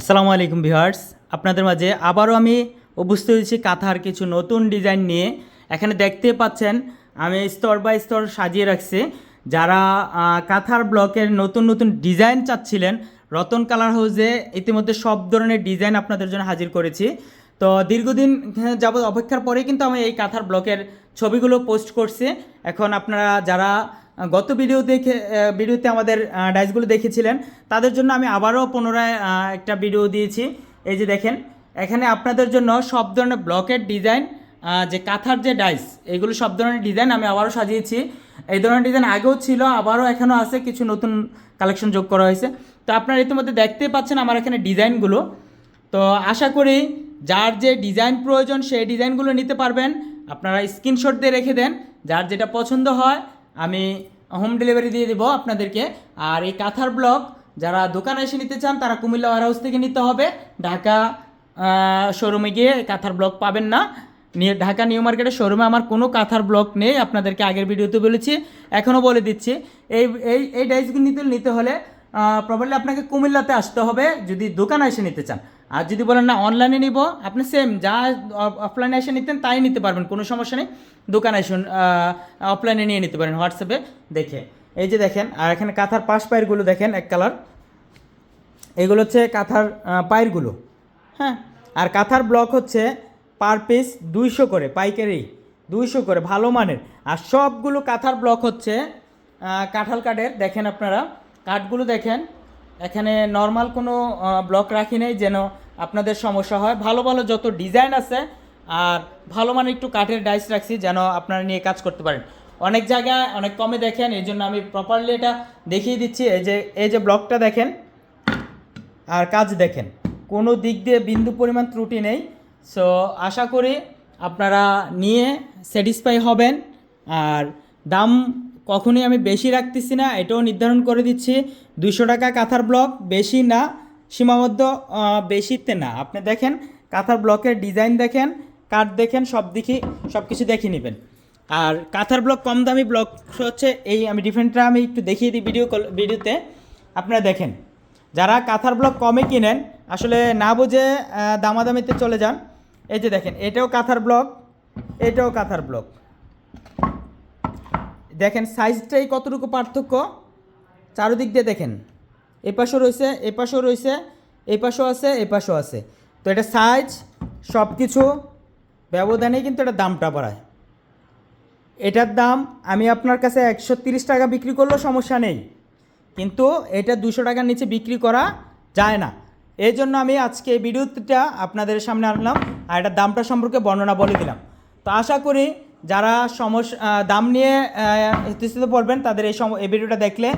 আসসালামু আলাইকুম ভিউয়ার্স। আপনাদের মাঝে আবারও আমি উপস্থিত হয়েছি কাঁথার কিছু নতুন ডিজাইন নিয়ে। এখানে দেখতে পাচ্ছেন, আমি স্তর বাই স্তর সাজিয়ে রাখছি। যারা কাঁথার ব্লকের নতুন নতুন ডিজাইন চাচ্ছিলেন, রতন কালার হাউসে ইতিমধ্যে সব ধরনের ডিজাইন আপনাদের জন্য হাজির করেছি। তো দীর্ঘদিন যাবত অপেক্ষার পরে কিন্তু আমি এই কাঁথার ব্লকের ছবিগুলো পোস্ট করছি। এখন আপনারা যারা গত ভিডিও দেখে ভিডিওতে আমাদের ডাইসগুলো দেখেছিলেন। তাদের জন্য আমি আবারও পুনরায় একটা ভিডিও দিয়েছি। এই যে দেখেন, এখানে আপনাদের জন্য সব ধরনের ব্লকের ডিজাইন যে কাঁথার যে ডাইস এগুলো সব ধরনের ডিজাইন আমি আবারও সাজিয়েছি। এই ধরনের ডিজাইন আগেও ছিল, আবারও এখনও আছে, কিছু নতুন কালেকশন যোগ করা হয়েছে। তো আপনারা ইতিমধ্যে দেখতেই পাচ্ছেন আমার এখানে ডিজাইনগুলো তো আশা করি যার যে ডিজাইন প্রয়োজন, সেই ডিজাইনগুলো নিতে পারবেন। আপনারা স্ক্রিনশট দিয়ে রেখে দেন। যার যেটা পছন্দ হয় আমি হোম ডেলিভারি দিয়ে দেবো আপনাদেরকে। আর এই কাঁথার ব্লক যারা দোকানে এসে নিতে চান, তারা কুমিল্লা হাউস থেকে নিতে হবে। ঢাকা শোরুমে গিয়ে কাঁথার ব্লক পাবেন না। নিয়ে ঢাকা নিউ মার্কেটের শোরুমে আমার কোনো কাঁথার ব্লক নেই। আপনাদেরকে আগের ভিডিওতে বলেছি, এখনও বলে দিচ্ছি। এই এই এই ডাইসগুলো নিতে নিতে হলে প্রবাবলি আপনাকে কুমিল্লাতে আসতে হবে, যদি দোকানে এসে নিতে চান। আর যদি বলেন না অনলাইনে নিব, আপনি সেম যা অফলাইনে এসে নিতেন, তাই নিতে পারবেন, কোনো সমস্যা নেই। দোকানে এসে অফলাইনে নিয়ে নিতে পারেন হোয়াটসঅ্যাপে দেখে। এই যে দেখেন, আর এখানে কাঁথার পাশ পায়েরগুলো দেখেন, এক কালার এগুলো হচ্ছে কাঁথার পায়েরগুলো। হ্যাঁ আর কাঁথার ব্লক হচ্ছে পার পিস দুইশো করে, পাইকারি দুইশো করে, ভালো মানের। আর সবগুলো কাঁথার ব্লক হচ্ছে কাঁঠাল কাঠের, দেখেন আপনারা। কাঠগুলো দেখেন এখানে নর্মাল কোনো ব্লক রাখি নেই যেন আপনাদের সমস্যা হয়। ভালো ভালো যত ডিজাইন আছে, আর ভালো মানের একটু কাঠের ডাইস রাখছি যেন আপনারা নিয়ে কাজ করতে পারেন। অনেক জায়গায়, অনেক কমে দেখেন, এই জন্য আমি প্রপারলি এটা দেখিয়ে দিচ্ছি। এই যে এই যে ব্লকটা দেখেন, আর কাজ দেখেন, কোনো দিক দিয়ে বিন্দু পরিমাণ ত্রুটি নেই। সো আশা করি আপনারা নিয়ে স্যাটিসফাই হবেন। আর দাম কখনোই আমি বেশি রাখতেছি না, এটাও নির্ধারণ করে দিচ্ছি। দুশো টাকা কাঁথার ব্লক, বেশি না, সীমাবদ্ধ বেশিতে না। আপনি দেখেন, কাঁথার ব্লকের ডিজাইন দেখেন, কাঠ দেখেন, সব দিকে সব কিছু দেখে নেবেন। আর কাঁথার ব্লক কম দামি ব্লক হচ্ছে এই, আমি ডিফারেন্টটা আমি একটু দেখিয়ে দিই ভিডিও ভিডিওতে আপনারা দেখেন, যারা কাঁথার ব্লক কমে কিনেন, আসলে না বুঝে দামাদামিতে চলে যান। এই যে দেখেন, এটাও কাঁথার ব্লক, এটাও কাঁথার ব্লক। দেখেন সাইজটাই কতটুকু পার্থক্য? চারদিক দিয়ে দেখেন। এ পাশেও রয়েছে, এ পাশেও রয়েছে এই পাশেও আছে এই পাশেও আছে। তো এটা সাইজ সব কিছু ব্যবধানেই কিন্তু এটা দামটা বাড়ায়। এটার দাম, আমি আপনার কাছে একশো তিরিশ টাকা বিক্রি করলেও সমস্যা নেই। কিন্তু এটা দুশো টাকার নিচে বিক্রি করা যায় না। এই জন্য আমি আজকে এই ভিডিওটা আপনাদের সামনে আনলাম আর এটার দামটা সম্পর্কে বর্ণনা বলে দিলাম। তো আশা করি যারা সমস্যা দাম নিয়ে স্থিত পড়বেন, তাদের এই সম, এই ভিডিওটা দেখলে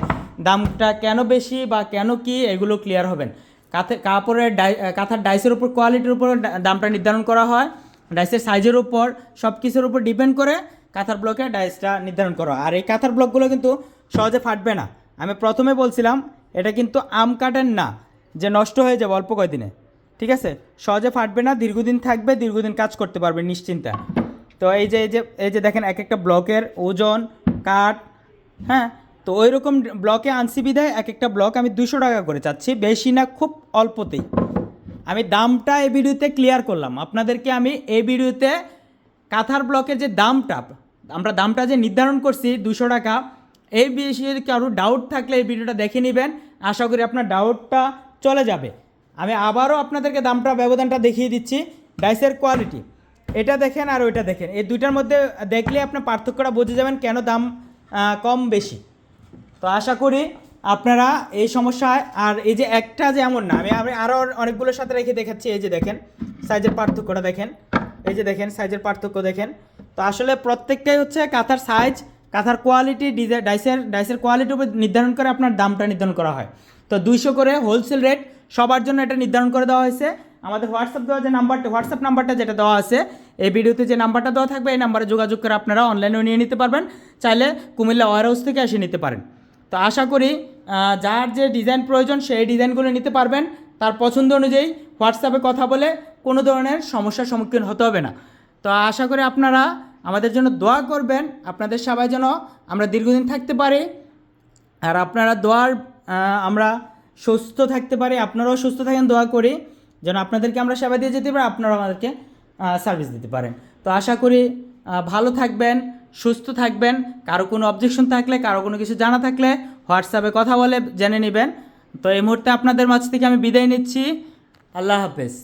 দামটা কেন বেশি বা কেন কি এগুলো ক্লিয়ার হবেন। কাঁথে, কাপড়ের ডাই কাঁথার ডাইসের উপর কোয়ালিটির উপর দামটা নির্ধারণ করা হয়। ডাইসের সাইজের উপর সব কিছুর উপর ডিপেন্ড করে কাঁথার ব্লকে ডাইসটা নির্ধারণ করা হয়। আর এই কাঁথার ব্লকগুলো কিন্তু সহজে ফাটবে না। আমি প্রথমে বলছিলাম, এটা কিন্তু আম কাটেন না, যে নষ্ট হয়ে যাবে অল্প কয়দিনে। ঠিক আছে? সহজে ফাটবে না, দীর্ঘদিন থাকবে, দীর্ঘদিন কাজ করতে পারবে নিশ্চিন্তা। তো এই যে এই যে এই যে দেখেন এক একটা ব্লকের ওজন, কাঠ হ্যাঁ? তো ওই রকম ব্লকে আনসি বিধায় এক একটা ব্লক আমি দুশো টাকা করে চাচ্ছি, বেশি না, খুব অল্পতেই। আমি দামটা এই ভিডিওতে ক্লিয়ার করলাম। আপনাদেরকে আমি এই ভিডিওতে কাঁথার ব্লকের যে দামটা, আমরা দামটা যে নির্ধারণ করছি দুশো টাকা, এই বিষয়ে কারও ডাউট থাকলে এই ভিডিওটা দেখে নেবেন। আশা করি আপনার ডাউটটা চলে যাবে। আমি আবারও আপনাদেরকে দামটা, ব্যবধানটা দেখিয়ে দিচ্ছি। ডাইসের কোয়ালিটি এটা দেখেন আর ওইটা দেখেন। এই দুইটার মধ্যে দেখলে আপনার পার্থক্যটা বুঝে যাবেন কেন দাম কম, বেশি। তো আশা করি আপনারা এই সমস্যায়, আর এই যে একটা যে এমন না, আমি আমি আরও অনেকগুলোর সাথে রেখে দেখাচ্ছি, এই যে দেখেন, সাইজের পার্থক্যটা দেখেন, এই যে দেখেন, সাইজের পার্থক্য দেখেন। তো আসলে প্রত্যেকটাই হচ্ছে কাঁথার সাইজ কাঁথার কোয়ালিটি ডিজাইন ডাইসের ডাইসের কোয়ালিটির উপর নির্ধারণ করে আপনার দামটা নির্ধারণ করা হয়। তো দুইশো করে হোলসেল রেট সবার জন্য এটা নির্ধারণ করে দেওয়া হয়েছে। আমাদের হোয়াটসঅ্যাপ দেওয়া যে নাম্বারটা হোয়াটসঅ্যাপ নাম্বারটা যেটা দেওয়া আছে, এই ভিডিওতে যে নাম্বারটা দেওয়া থাকবে, এই নাম্বারে যোগাযোগ করে আপনারা অনলাইনেও নিয়ে নিতে পারবেন, চাইলে কুমিল্লা ওয়ার হাউস থেকে এসে নিতে পারেন। তো আশা করি যার যে ডিজাইন প্রয়োজন সেই ডিজাইনগুলো নিতে পারবেন। তার পছন্দ অনুযায়ী হোয়াটসঅ্যাপে কথা বলে কোনো ধরনের সমস্যার সম্মুখীন হতে হবে না। তো আশা করি আপনারা আমাদের জন্য দোয়া করবেন, আপনাদের সবাই যেন আমরা দীর্ঘদিন থাকতে পারি, আর আপনারা দোয়ার আমরা সুস্থ থাকতে পারি, আপনারাও সুস্থ থাকেন, দোয়া করি। যেন আপনাদেরকে আমরা সেবা দিয়ে যেতে পারি আপনারা আমাদেরকে সার্ভিস দিতে পারেন। তো আশা করি ভালো থাকবেন, সুস্থ থাকবেন, কারও কোনো অবজেকশন থাকলে, কারও কোনো কিছু জানা থাকলে হোয়াটসঅ্যাপে কথা বলে জেনে নেবেন। তো এই মুহূর্তে আপনাদের মাঝ থেকে আমি বিদায় নিচ্ছি। আল্লাহ হাফেজ।